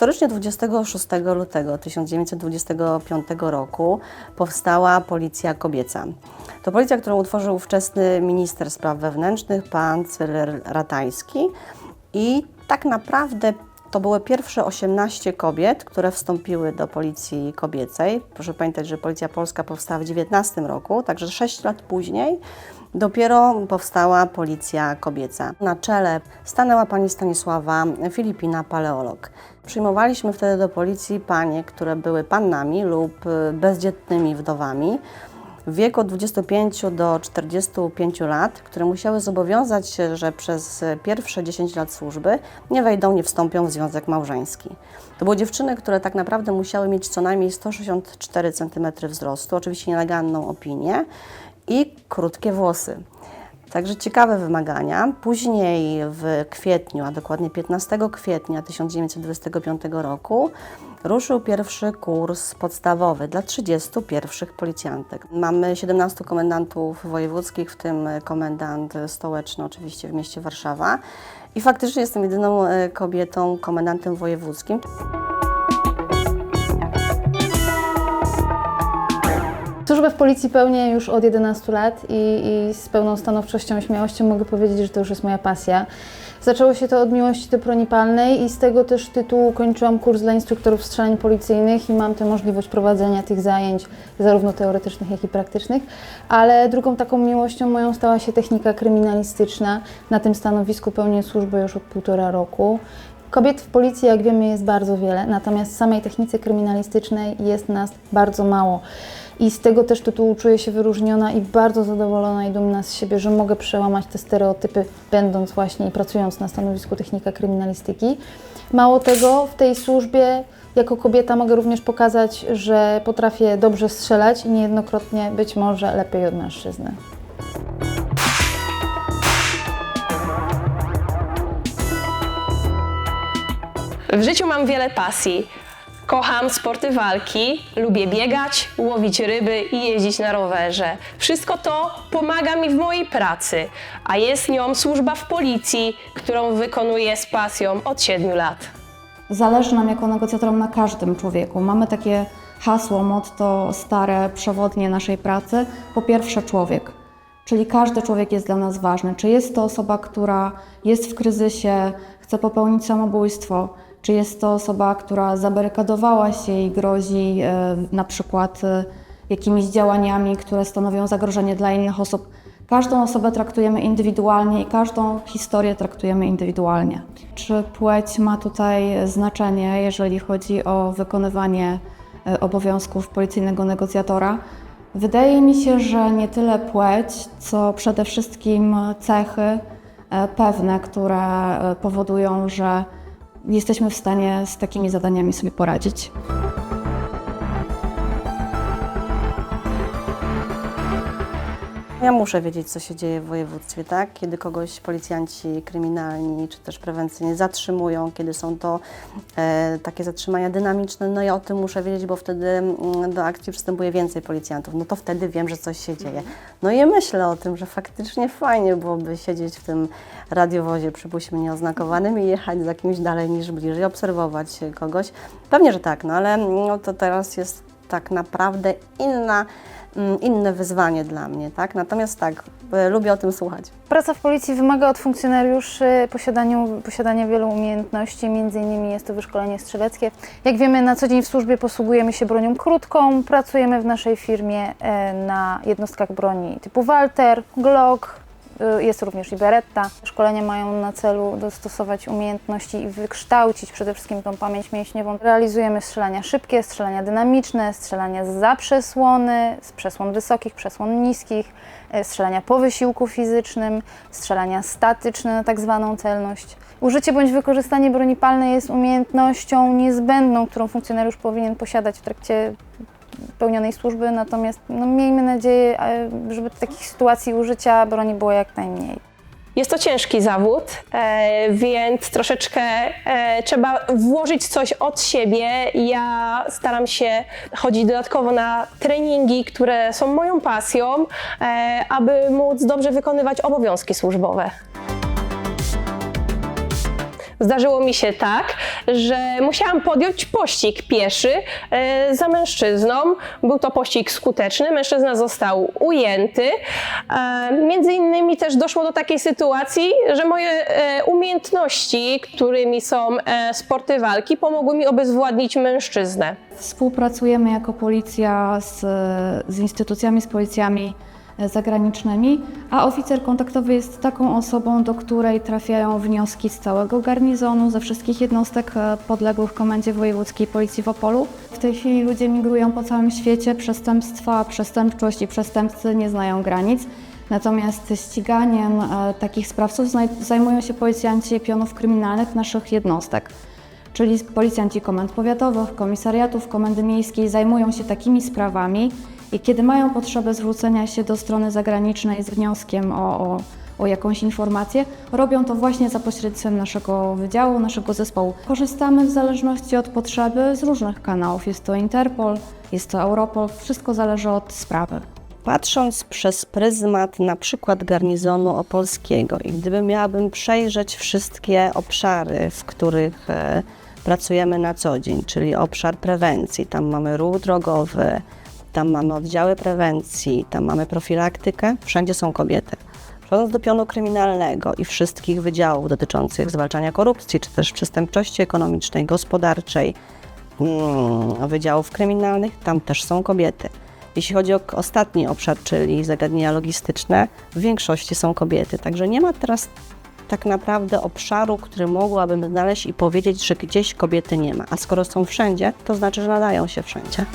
Historycznie 26 lutego 1925 roku powstała Policja Kobieca. To policja, którą utworzył ówczesny minister spraw wewnętrznych, pan Cyryl Ratański. I tak naprawdę to były pierwsze 18 kobiet, które wstąpiły do policji kobiecej. Proszę pamiętać, że Policja Polska powstała w 19 roku, także 6 lat później dopiero powstała Policja Kobieca. Na czele stanęła pani Stanisława Filipina, paleolog. Przyjmowaliśmy wtedy do policji panie, które były pannami lub bezdzietnymi wdowami w wieku od 25 do 45 lat, które musiały zobowiązać się, że przez pierwsze 10 lat służby nie wejdą, nie wstąpią w związek małżeński. To były dziewczyny, które tak naprawdę musiały mieć co najmniej 164 cm wzrostu, oczywiście nielegalną opinię i krótkie włosy. Także ciekawe wymagania. Później w kwietniu, a dokładnie 15 kwietnia 1925 roku ruszył pierwszy kurs podstawowy dla 30 pierwszych policjantek. Mamy 17 komendantów wojewódzkich, w tym komendant stołeczny oczywiście w mieście Warszawa. I faktycznie jestem jedyną e, kobietą komendantem wojewódzkim. Służbę w policji pełnię już od 11 lat i, i z pełną stanowczością i śmiałością mogę powiedzieć, że to już jest moja pasja. Zaczęło się to od miłości do broni palnej i z tego też tytułu kończyłam kurs dla instruktorów strzelań policyjnych i mam tę możliwość prowadzenia tych zajęć, zarówno teoretycznych, jak i praktycznych. Ale drugą taką miłością moją stała się technika kryminalistyczna. Na tym stanowisku pełnię służbę już od półtora roku. Kobiet w policji, jak wiemy, jest bardzo wiele, natomiast w samej technice kryminalistycznej jest nas bardzo mało. I z tego też tytułu czuję się wyróżniona i bardzo zadowolona i dumna z siebie, że mogę przełamać te stereotypy, będąc właśnie i pracując na stanowisku technika kryminalistyki. Mało tego, w tej służbie jako kobieta mogę również pokazać, że potrafię dobrze strzelać i niejednokrotnie być może lepiej od mężczyzny. W życiu mam wiele pasji. Kocham sporty walki, lubię biegać, łowić ryby i jeździć na rowerze. Wszystko to pomaga mi w mojej pracy, a jest nią służba w policji, którą wykonuję z pasją od 7 lat. Zależy nam jako negocjatorom na każdym człowieku. Mamy takie hasło, motto stare, przewodnie naszej pracy. Po pierwsze człowiek, czyli każdy człowiek jest dla nas ważny. Czy jest to osoba, która jest w kryzysie, chce popełnić samobójstwo, czy jest to osoba, która zabarykadowała się i grozi e, na przykład e, jakimiś działaniami, które stanowią zagrożenie dla innych osób. Każdą osobę traktujemy indywidualnie i każdą historię traktujemy indywidualnie. Czy płeć ma tutaj znaczenie, jeżeli chodzi o wykonywanie e, obowiązków policyjnego negocjatora? Wydaje mi się, że nie tyle płeć, co przede wszystkim cechy pewne, które powodują, że jesteśmy w stanie z takimi zadaniami sobie poradzić. Ja muszę wiedzieć, co się dzieje w województwie, tak? Kiedy kogoś policjanci kryminalni czy też prewencyjni zatrzymują, kiedy są to e, takie zatrzymania dynamiczne, no ja o tym muszę wiedzieć, bo wtedy mm, do akcji przystępuje więcej policjantów. No to wtedy wiem, że coś się dzieje. No i myślę o tym, że faktycznie fajnie byłoby siedzieć w tym radiowozie, przypuśćmy nieoznakowanym i jechać za kimś dalej niż bliżej, obserwować kogoś. Pewnie, że tak, no ale no, to teraz jest tak naprawdę inna mm, inne wyzwanie dla mnie, tak? Natomiast tak, e, lubię o tym słuchać. Praca w policji wymaga od funkcjonariuszy posiadania wielu umiejętności, między innymi jest to wyszkolenie strzeleckie. Jak wiemy, na co dzień w służbie posługujemy się bronią krótką, pracujemy w naszej firmie e, na jednostkach broni typu Walter, Glock, y, jest również i Beretta. Szkolenia mają na celu dostosować umiejętności i wykształcić przede wszystkim tą pamięć mięśniową. Realizujemy strzelania szybkie, strzelania dynamiczne, strzelania za przesłony, z przesłon wysokich, przesłon niskich, e, strzelania po wysiłku fizycznym, strzelania statyczne na tak zwaną celność. Użycie bądź wykorzystanie broni palnej jest umiejętnością niezbędną, którą funkcjonariusz powinien posiadać w trakcie pełnionej służby, natomiast no, miejmy nadzieję, e, żeby takich sytuacji użycia broni było jak najmniej. Jest to ciężki zawód, e, więc troszeczkę e, trzeba włożyć coś od siebie. Ja staram się chodzić dodatkowo na treningi, które są moją pasją, aby móc dobrze wykonywać obowiązki służbowe. Zdarzyło mi się tak, że musiałam podjąć pościg pieszy e, za mężczyzną. Był to pościg skuteczny, mężczyzna został ujęty. E, między innymi też doszło do takiej sytuacji, że moje e, umiejętności, którymi są sporty walki, pomogły mi obezwładnić mężczyznę. Współpracujemy jako policja z, z instytucjami, z policjami zagranicznymi, a oficer kontaktowy jest taką osobą, do której trafiają wnioski z całego garnizonu, ze wszystkich jednostek e, podległych Komendzie Wojewódzkiej Policji w Opolu. W tej chwili ludzie migrują po całym świecie, przestępstwa, przestępczość i przestępcy nie znają granic. Natomiast ściganiem e, takich sprawców zajmują się policjanci pionów kryminalnych naszych jednostek czyli policjanci komend powiatowych, komisariatów, komendy miejskiej zajmują się takimi sprawami i kiedy mają potrzebę zwrócenia się do strony zagranicznej z wnioskiem o, o, o jakąś informację, robią to właśnie za pośrednictwem naszego wydziału, naszego zespołu. Korzystamy w zależności od potrzeby z różnych kanałów. Jest to Interpol, jest to Europol, wszystko zależy od sprawy. Patrząc przez pryzmat na przykład garnizonu opolskiego i gdyby miałabym przejrzeć wszystkie obszary, w których e, pracujemy na co dzień, czyli obszar prewencji, tam mamy ruch drogowy, tam mamy oddziały prewencji, tam mamy profilaktykę, wszędzie są kobiety. Przechodząc do pionu kryminalnego i wszystkich wydziałów dotyczących zwalczania korupcji, czy też przestępczości ekonomicznej, gospodarczej, mm, wydziałów kryminalnych, tam też są kobiety. Jeśli chodzi o ostatni obszar, czyli zagadnienia logistyczne, w większości są kobiety. Także nie ma teraz tak naprawdę obszaru, który mogłabym znaleźć i powiedzieć, że gdzieś kobiety nie ma. A skoro są wszędzie, to znaczy, że nadają się wszędzie.